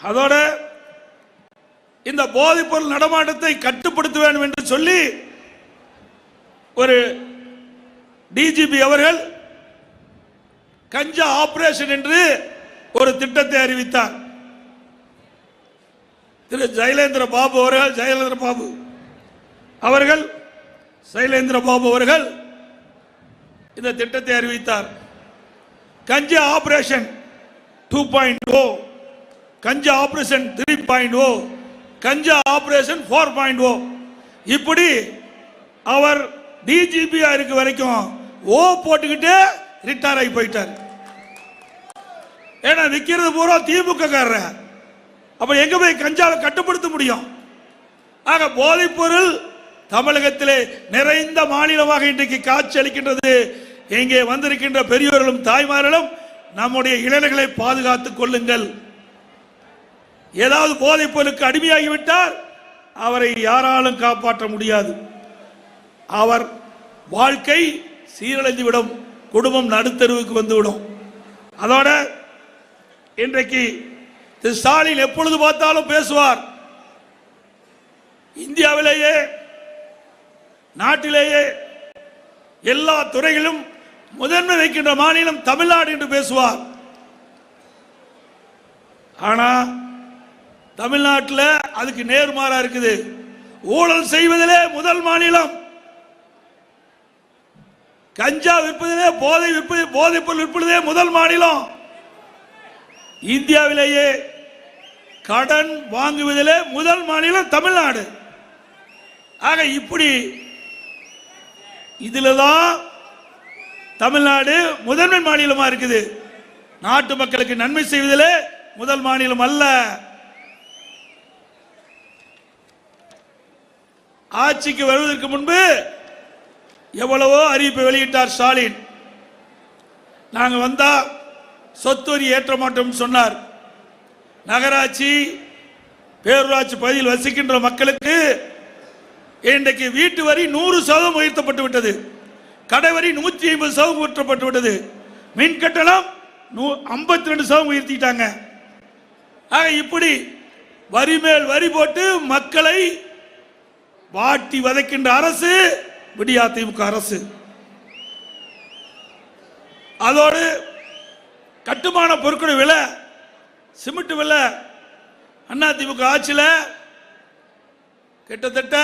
அதோட இந்த போதைப்பொருள் நடமாட்டத்தை கட்டுப்படுத்த வேண்டும் என்று சொல்லி ஒரு டிஜிபி அவர்கள் கஞ்சா ஆபரேஷன் என்று ஒரு திட்டத்தை அறிவித்தார். திரு ஜெயலேந்திர பாபு அவர்கள் ஜெயலேந்திர பாபு அவர்கள் சைலேந்திர பாபு அவர்கள் இந்த திட்டத்தை அறிவித்தார். Ganja operation two point O ganja operation three point O ganja operation four point O இப்படி அவர் டிஜிபியா இருக்க வரைக்கும் ஓ போட்டுக்கிட்டு ரிட்டையர் ஆகி போயிட்டார். ஏன்னா விற்கிறது பூரா திமுக காரர். அப்ப எங்க போய் கஞ்சாவை கட்டுப்படுத்த முடியும்? ஆக போதைப்பொருள் தமிழகத்திலே நிறைந்த மாநிலமாக இன்றைக்கு காட்சி அளிக்கின்றது. இங்கே வந்திருக்கின்ற பெரியோர்களும் தாய்மார்களும் நம்முடைய இளைஞர்களை பாதுகாத்துக் கொள்ளுங்கள். ஏதாவது போதைப் பொருளுக்கு அடிமையாகிவிட்டால் அவரை யாராலும் காப்பாற்ற முடியாது. அவர் வாழ்க்கை சீரழிந்துவிடும் குடும்பம் நடுத்தருவுக்கு வந்துவிடும். அதோட இன்றைக்கு திரு ஸ்டாலின் எப்பொழுது பார்த்தாலும் பேசுவார் இந்தியாவிலேயே நாட்டிலேயே எல்லா துறைகளும் முதன்மை வைக்கின்ற மாநிலம் தமிழ்நாடு என்று பேசுவார். ஆனால் தமிழ்நாட்டில் அதுக்கு நேர்மாறா இருக்குது. ஊழல் செய்வதிலே முதல் மாநிலம். கஞ்சா விற்பதிலே போதை விற்பது போதைப்பொருள் விற்பதே விற்பதிலே முதல் மாநிலம். இந்தியாவிலேயே கடன் வாங்குவதிலே முதல் மாநிலம் தமிழ்நாடு. ஆக இப்படி இதுல தான் தமிழ்நாடு முதன்மை மாநிலமா இருக்குது. நாட்டு மக்களுக்கு நன்மை செய்வதிலே முதல் மாநிலம் அல்ல. ஆட்சிக்கு வருவதற்கு முன்பு எவ்வளவோ அறிவிப்பை வெளியிட்டார் ஸ்டாலின். நாங்க வந்தா சொத்து வரி ஏற்ற மாட்டோம் சொன்னார். நகராட்சி பேரூராட்சி பகுதியில் வசிக்கின்ற மக்களுக்கு இன்றைக்கு வீட்டு வரி நூறு சதவீதம் உயர்த்தப்பட்டு விட்டது. கடை வரி நூற்றி ஐம்பது சதவீதம் உயர்த்தப்பட்டு விட்டது. மின் கட்டணம் ஐம்பத்தி ரெண்டு சதவீதம் உயர்த்திட்டாங்க. ஆக இப்படி வரி மேல் வரி போட்டு மக்களை வாட்டி வதைக்கின்ற அரசு விடியா திமுக அரசு. அதோடு கட்டுமான பொருட்கள் விலை சிமெண்ட் விலை அண்ணா திமுக ஆட்சியில் கிட்டத்தட்ட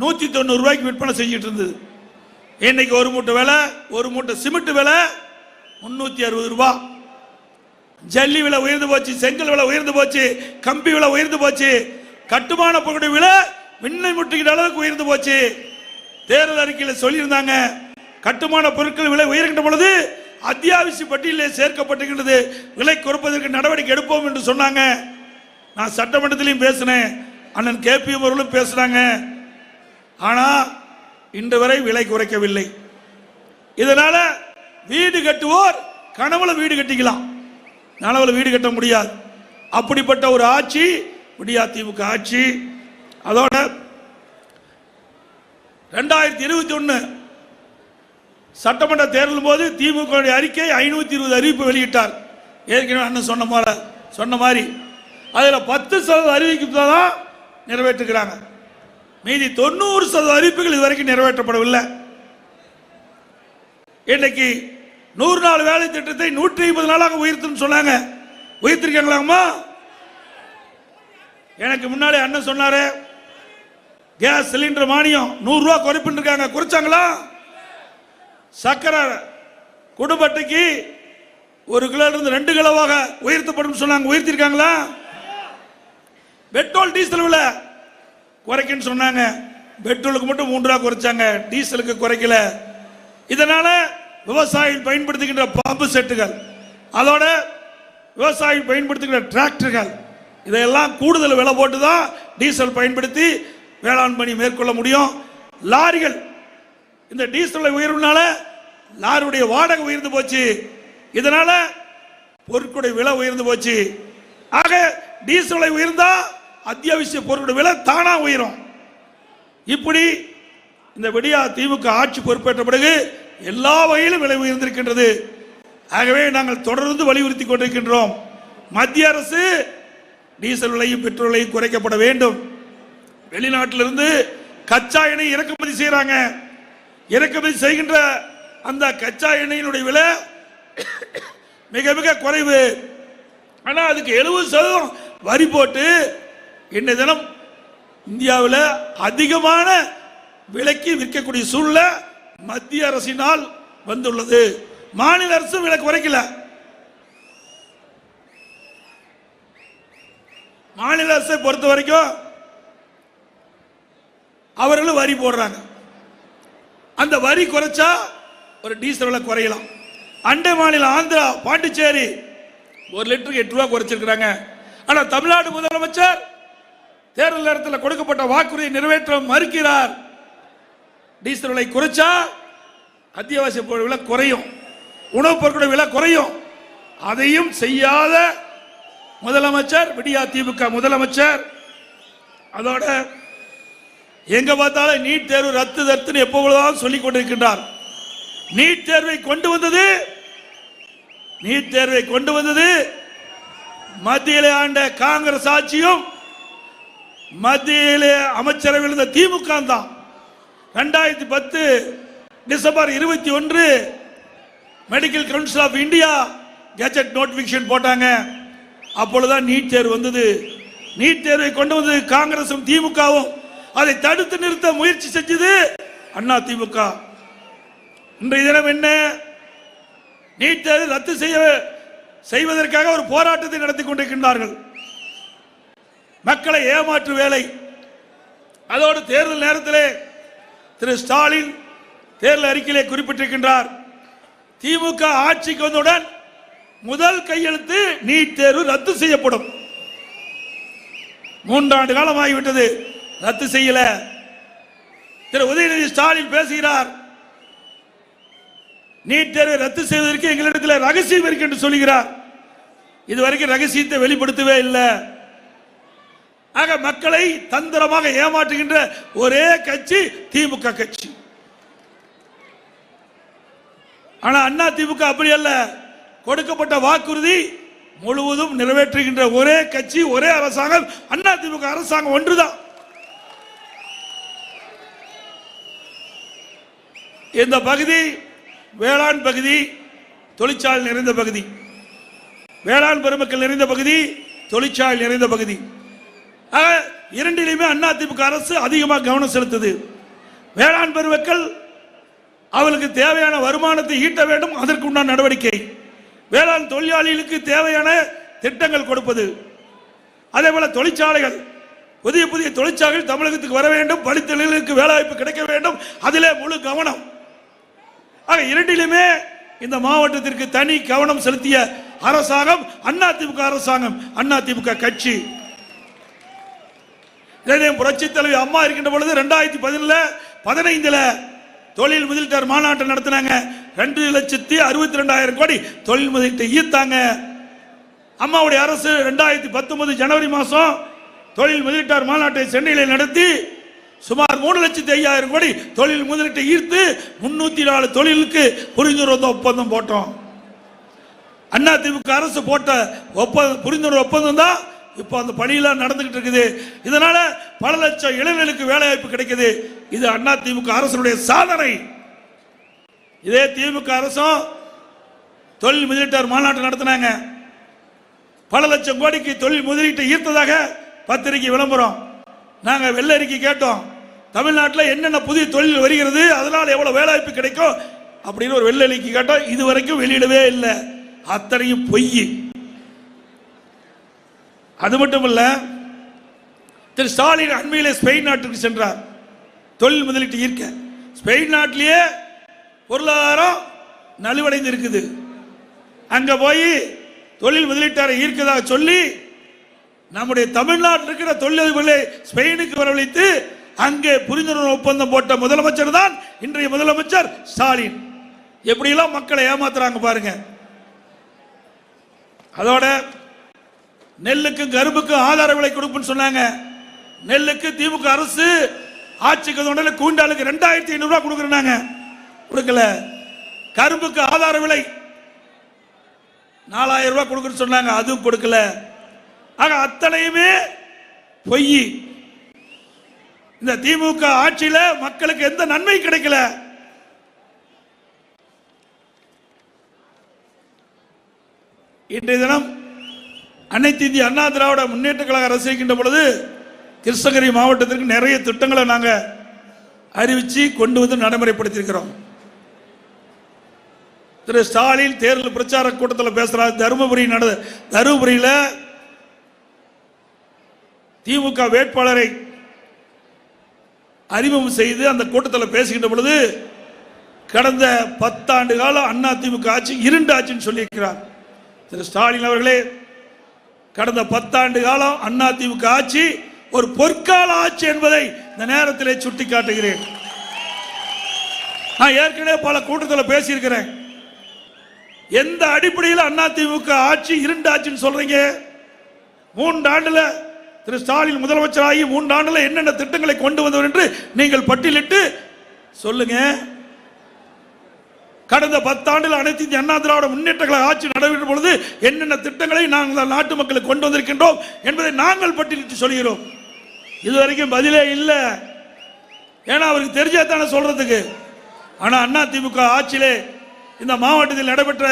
நூத்தி தொண்ணூறு ரூபாய்க்கு விற்பனை செஞ்சுட்டு இருந்தது. இன்னைக்கு ஒரு மூட்டை விலை ஒரு மூட்டை சிமெண்ட் விலை முன்னூத்தி அறுபது ரூபா. ஜல்லி விலை உயர்ந்து போச்சு செங்கல் விலை உயர்ந்து போச்சு கம்பி விலை உயர்ந்து போச்சு. கட்டுமான பொருட்கள் விலை விண்ணை முட்டுகிற அளவுக்கு உயர்ந்து போச்சு. தேர்தல் அறிக்கையில் சொல்லியிருந்தாங்க. கட்டுமான பொருட்கள் விலை உயர்கின்ற பொழுது அத்தியாவசிய பட்டியலில் சேர்க்கப்பட்டுகின்றது விலை குறைப்பதற்கு நடவடிக்கை எடுப்போம் என்று சொன்னாங்க. நான் சட்டமன்றத்திலையும் பேசினேன். அண்ணன் கேபிஎம் அவர்களும் பேசுனாங்க. ஆனா இன்று வரை விலை குறைக்கவில்லை. இதனால வீடு கட்டுவோர் கனவுல வீடு கட்டிக்கலாம். நனவுல வீடு கட்ட முடியாது. அப்படிப்பட்ட ஒரு ஆட்சி விடியா திமுக ஆட்சி அதோட ரெண்டாயிரத்தி இருபத்தி ஒன்று சட்டமன்ற தேர்தல் போது திமுக அறிக்கை ஐநூத்தி இருபது அறிவிப்பு வெளியிட்டார். ஏற்கனவே அண்ணன் சொன்ன மாதிரி சொன்ன மாதிரி. அதில் பத்து சதவீத அறிவிப்பு தான் நிறைவேற்றுகிறாங்க மீதி தொண்ணூறு சதவீத அறிவிப்புகள் இதுவரைக்கும் நிறைவேற்றப்படவில்லை. இன்னைக்கு நூறு நாள் வேலை திட்டத்தை நூற்றி ஐம்பது நாளாக உயர்த்துன்னு சொன்னாங்க. உயர்த்திருக்காங்களாமா எனக்கு முன்னாடி அண்ணன் சொன்னாரு கேஸ் சிலிண்டர் மானியம் நூறு ரூபா குறைப்புன்னு இருக்காங்க குறைச்சாங்களா? சக்கரை குடும்பத்துக்கு ஒரு கிலோ இருந்து ரெண்டு கிலோவாக உயர்த்தப்படும் சொன்னாங்க. உயர்த்திருக்காங்களா? பெட்ரோல் டீசல் விலை குறைக்குன்னு சொன்னாங்க. பெட்ரோலுக்கு மட்டும் மூன்று ரூபா குறைச்சாங்க. டீசலுக்கு குறைக்கல. இதனால விவசாயிகள் பயன்படுத்துகின்ற பம்பு செட்டுகள் அதோட விவசாயிகள் பயன்படுத்துகின்ற டிராக்டர்கள் இதையெல்லாம் கூடுதல் விலை போட்டு தான் டீசல் பயன்படுத்தி வேளாண் பணி மேற்கொள்ள முடியும். லாரிகள் இந்த டீசல் உயர்வுனால லாரியுடைய வாடகை உயர்ந்து போச்சு. இதனால பொருட்களுடைய விலை உயர்ந்து போச்சு. ஆக டீசல் உயர்ந்தா அத்தியாவசிய பொருட்களுடைய விலை தானா உயரும். இப்படி இந்த விடியா திமுக ஆட்சி பொறுப்பேற்ற பிறகு எல்லா வகையிலும் விலை உயர்ந்திருக்கின்றது. ஆகவே நாங்கள் தொடர்ந்து வலியுறுத்தி கொண்டிருக்கின்றோம். மத்திய அரசு டீசல் விலையும் பெட்ரோல் விலையும் குறைக்கப்பட வேண்டும். வெளிநாட்டிலிருந்து கச்சா எண்ணெய் இறக்குமதி செய்கிறாங்க இறக்குமதி செய்கின்ற அந்த கச்சா எண்ணெயினுடைய விலை மிக மிக குறைவு. ஆனா அதுக்கு எழுபது சதவீதம் வரி போட்டு இன்றைய தினம் இந்தியாவில் அதிகமான விலைக்கு விற்கக்கூடிய சூழ்நிலை மத்திய அரசினால் வந்துள்ளது. மாநில அரசு விலை குறைக்கல. மாநில அரசை பொறுத்த வரைக்கும் அவர்களும் வரி போடுறாங்க. அந்த வரி குறைச்சா ஒரு டீசல் விலை குறையலாம். அண்டை மாநிலம் ஆந்திரா பாண்டிச்சேரி ஒரு லிட்டருக்கு எட்டு ரூபா குறைச்சிருக்கிறாங்க. ஆனா தமிழ்நாடு முதலமைச்சர் தேர்தல் நேரத்தில் கொடுக்கப்பட்ட வாக்குறுதியை நிறைவேற்ற மறுக்கிறார். டீசல் விலை குறைச்சா அத்தியாவசிய பொருள் விலை குறையும். உணவுப் பொருட்கள் விலை குறையும். அதையும் செய்யாத முதலமைச்சர் விடியா திமுக முதலமைச்சர். அதோட எங்க பார்த்தாலும் நீட் தேர்வு ரத்து ரத்துன்னு எப்பொழுதும் சொல்லிக் கொண்டிருக்கின்றார். நீட் தேர்வை கொண்டு வந்தது நீட் தேர்வை கொண்டு வந்தது மத்தியிலே ஆண்ட காங்கிரஸ் ஆட்சியும் மத்தியிலே அமைச்சரவையில் இருந்த திமுக தான். ரெண்டாயிரத்தி பத்து டிசம்பர் இருபத்தி ஒன்று medical council of India gazette notification போட்டாங்க. அப்பொழுதுதான் நீட் தேர்வு வந்தது. நீட் தேர்வை கொண்டு வந்தது காங்கிரசும் திமுகவும். அதை தடுத்து நிறுத்த முயற்சி செஞ்சது அண்ணா திமுக. இன்றைய தினம் என்ன? நீட் தேர்வு ரத்து செய்ய செய்வதற்காக ஒரு போராட்டத்தை நடத்தி கொண்டிருக்கின்றார்கள். மக்களை ஏமாற்று வேலை. அதோடு தேர்தல் நேரத்திலே திரு ஸ்டாலின் தேர்தல் அறிக்கையிலே குறிப்பிட்டிருக்கின்றார். திமுக ஆட்சிக்கு வந்தவுடன் முதல் கையெழுத்து நீட் தேர்வு ரத்து செய்யப்படும். மூன்றாண்டு காலம் ஆகிவிட்டது ரத்து செய்யல. திரு உதயநிதி ஸ்டாலின் பேசுகிறார். நீட் தேர்வை ரத்து செய்வதற்கு எங்களிடத்தில் ரகசியம் இருக்கு என்று சொல்கிறார் இதுவரைக்கும் ரகசியத்தை வெளிப்படுத்தவே இல்லை. ஆக மக்களை தந்திரமாக ஏமாற்றுகின்ற ஒரே கட்சி திமுக கட்சி. ஆனா அண்ணா திமுக அப்படி அல்ல. கொடுக்கப்பட்ட வாக்குறுதி முழுவதும் நிறைவேற்றுகின்ற ஒரே கட்சி ஒரே அரசாங்கம் அண்ணா திமுக அரசாங்கம் ஒன்றுதான். இந்த பகுதி வேளாண் பகுதி தொழிற்சாலை நிறைந்த பகுதி. வேளாண் பெருமக்கள் நிறைந்த பகுதி தொழிற்சாலை நிறைந்த பகுதி. இரண்டிலையுமே அண்ணா திமுக அரசு அதிகமாக கவனம் செலுத்துது. வேளாண் பெருமக்கள் அவளுக்கு தேவையான வருமானத்தை ஈட்ட வேண்டும் அதற்கு உண்டான நடவடிக்கை. வேளாண் தொழிலாளிகளுக்கு தேவையான திட்டங்கள் கொடுப்பது. அதே போல தொழிற்சாலைகள் புதிய புதிய தொழிற்சாலைகள் தமிழகத்துக்கு வர வேண்டும் பணித்தொழில்களுக்கு வேலைவாய்ப்பு கிடைக்க வேண்டும் அதிலே முழு கவனம். ஆக இரண்டிலுமே இந்த மாவட்டத்திற்கு தனி கவனம் செலுத்திய அரசாங்கம் அண்ணா திமுக அரசாங்கம் அண்ணா திமுக கட்சி புரட்சி தலைவி அம்மா இருக்கின்ற பொழுது ரெண்டாயிரத்தி பதினேழுல பதினைந்துல தொழில் முதலீட்டார் மாநாட்டை நடத்தினாங்க. ரெண்டு லட்சத்தி அறுபத்தி ரெண்டாயிரம் கோடி தொழில் முதலீட்டை ஈர்த்தாங்க. அம்மாவுடைய அரசு ரெண்டாயிரத்தி பத்தொன்பது ஜனவரி மாதம் தொழில் முதலீட்டார் மாநாட்டை சென்னையில் நடத்தி சுமார் மூணு லட்சத்தி ஐயாயிரம் கோடி தொழில் முதலீட்டை ஈர்த்து முன்னூத்தி நாலு தொழிலுக்கு புரிந்துணர்வு ஒப்பந்தம் போட்டோம். அண்ணா திமுக அரசு போட்ட ஒப்பந்தம் புரிந்துணர்வு ஒப்பந்தம் தான் இப்போ அந்த பணியெல்லாம் நடந்துகிட்டு இருக்குது. இதனால பல லட்சம் இளைஞர்களுக்கு வேலைவாய்ப்பு கிடைக்குது. இது அண்ணா திமுக அரசனுடைய சாதனை. இதே திமுக அரசும் தொழில் முதலீட்டார் மாநாட்டம் நடத்தினாங்க. பல லட்சம் கோடிக்கு தொழில் முதலீட்டை ஈர்த்ததாக பத்திரிகை விளம்பரம். நாங்கள் வெள்ள அறிக்கை கேட்டோம். தமிழ்நாட்டில் என்னென்ன புதிய தொழில் வருகிறது அதனால் எவ்வளோ வேலைவாய்ப்பு கிடைக்கும் அப்படின்னு ஒரு வெள்ள அறிக்கை கேட்டோம் இது வரைக்கும் வெளியிடவே இல்லை. அத்தனையும் பொய். அது மட்டும் இல்லை திரு ஸ்டாலின் அண்மையிலே ஸ்பெயின் நாட்டுக்கு சென்றார். தொழில் முதலீட்டு ஈர்க்க. ஸ்பெயின் நாட்டிலேயே பொருளாதாரம் நலிவடைந்து இருக்குது அங்கே போய் தொழில் முதலீட்டாரை ஈர்க்கதாக சொல்லி நம்முடைய தமிழ்நாட்டில் இருக்கிற தொழிலதிபர்களை ஸ்பெயினுக்கு வரவழைத்து அங்கே புரிந்துணர்வு ஒப்பந்தம் போட்ட முதலமைச்சர் தான் இன்றைய முதலமைச்சர் ஸ்டாலின். எப்படியெல்லாம் மக்களை ஏமாத்துறாங்க பாருங்க. அதோட நெல்லுக்கும் கரும்புக்கும் ஆதார விலை கொடுப்புன்னு சொன்னாங்க. நெல்லுக்கு திமுக அரசு ஆட்சிக்கு வந்த கூண்டாளுக்கு ரெண்டாயிரத்தி ஐநூறு ரூபாய் கொடுக்குறாங்க கொடுக்கல. கரும்புக்கு ஆதார விலை நாலாயிரம் ரூபாய் கொடுக்குன்னு சொன்னாங்க. அதுவும் கொடுக்கல. ஆக அத்தனையுமே பொய். இந்த திமுக ஆட்சியில மக்களுக்கு எந்த நன்மை கிடைக்கல? இன்றைய தினம் அனைத்து இந்திய அண்ணா திராவிட முன்னேற்ற கழக அரசு இருக்கின்ற பொழுது கிருஷ்ணகிரி மாவட்டத்திற்கு நிறைய திட்டங்களை நாங்கள் அறிவித்து கொண்டு வந்து நடைமுறைப்படுத்தியிருக்கிறோம். திரு ஸ்டாலின் தேர்தல் பிரச்சார கூட்டத்தில் பேசுகிறார் தருமபுரி நட தருமபுரியில் திமுக வேட்பாளரை அறிமுகம் செய்து அந்த கூட்டத்தில் பேசுகின்ற பொழுது கடந்த பத்தாண்டு காலம் அண்ணா திமுக ஆட்சி இருண்டு ஆட்சின்னு சொல்லியிருக்கிறார். திரு ஸ்டாலின் அவர்களே கடந்த பத்தாண்டு காலம் அண்ணா திமுக ஆட்சி ஒரு பொற்கால ஆட்சி என்பதை இந்த நேரத்திலே சுட்டிக்காட்டுகிறேன். நான் ஏற்கனவே பல கூட்டத்தில் பேசியிருக்கிறேன். எந்த அடிப்படையில் அண்ணா ஆட்சி இருண்டு ஆட்சின்னு சொல்றீங்க? மூன்று ஆண்டுல திரு ஸ்டாலின் முதலமைச்சராகி மூன்று என்னென்ன திட்டங்களை கொண்டு வந்தவர் என்று நீங்கள் பட்டியலிட்டு சொல்லுங்க. கடந்த பத்தாண்டில் அனைத்து இந்திய அண்ணா திராவிட முன்னேற்ற கழக ஆட்சி நடைபெற்ற பொழுது என்னென்ன திட்டங்களை நாங்கள் நாட்டு மக்களுக்கு கொண்டு வந்திருக்கின்றோம் என்பதை நாங்கள் பட்டியலிட்டு சொல்கிறோம். இதுவரைக்கும் பதிலே இல்லை. ஏன்னா அவருக்கு தெரிஞ்சா தானே சொல்றதுக்கு. ஆனால் அண்ணா திமுக ஆட்சியிலே இந்த மாவட்டத்தில் நடைபெற்ற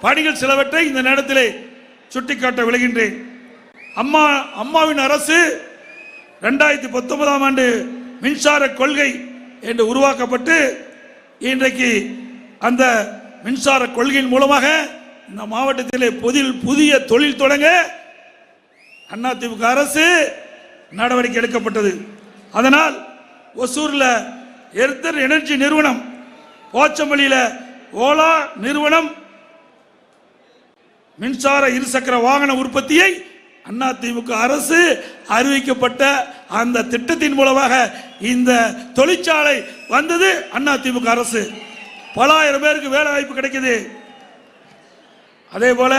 பணிகள் சிலவற்றை இந்த நேரத்திலே சுட்டிக்காட்ட விளைகின்றேன் அம்மா அம்மாவின் அரசு ரெண்டாயிரத்தி பத்தொன்பதாம் ஆண்டு மின்சார கொள்கை என்று உருவாக்கப்பட்டு இன்றைக்கு அந்த மின்சார கொள்கையின் மூலமாக இந்த மாவட்டத்திலே புதில் புதிய தொழில் தொடங்க அதிமுக அரசு நடவடிக்கை எடுக்கப்பட்டது. அதனால் ஒசூரில் எர்த்தர் எனர்ஜி நிறுவனம் போச்சம்பள்ளியில் ஓலா நிறுவனம் மின்சார இருசக்கர வாகன உற்பத்தியை அண்ணா திமுக அரசு அறிவிக்கப்பட்ட அந்த திட்டத்தின் மூலமாக இந்த தொழிற்சாலை வந்தது அண்ணா திமுக அரசு. பல ஆயிரம் பேருக்கு வேலை வாய்ப்பு கிடைக்குது. அதே போல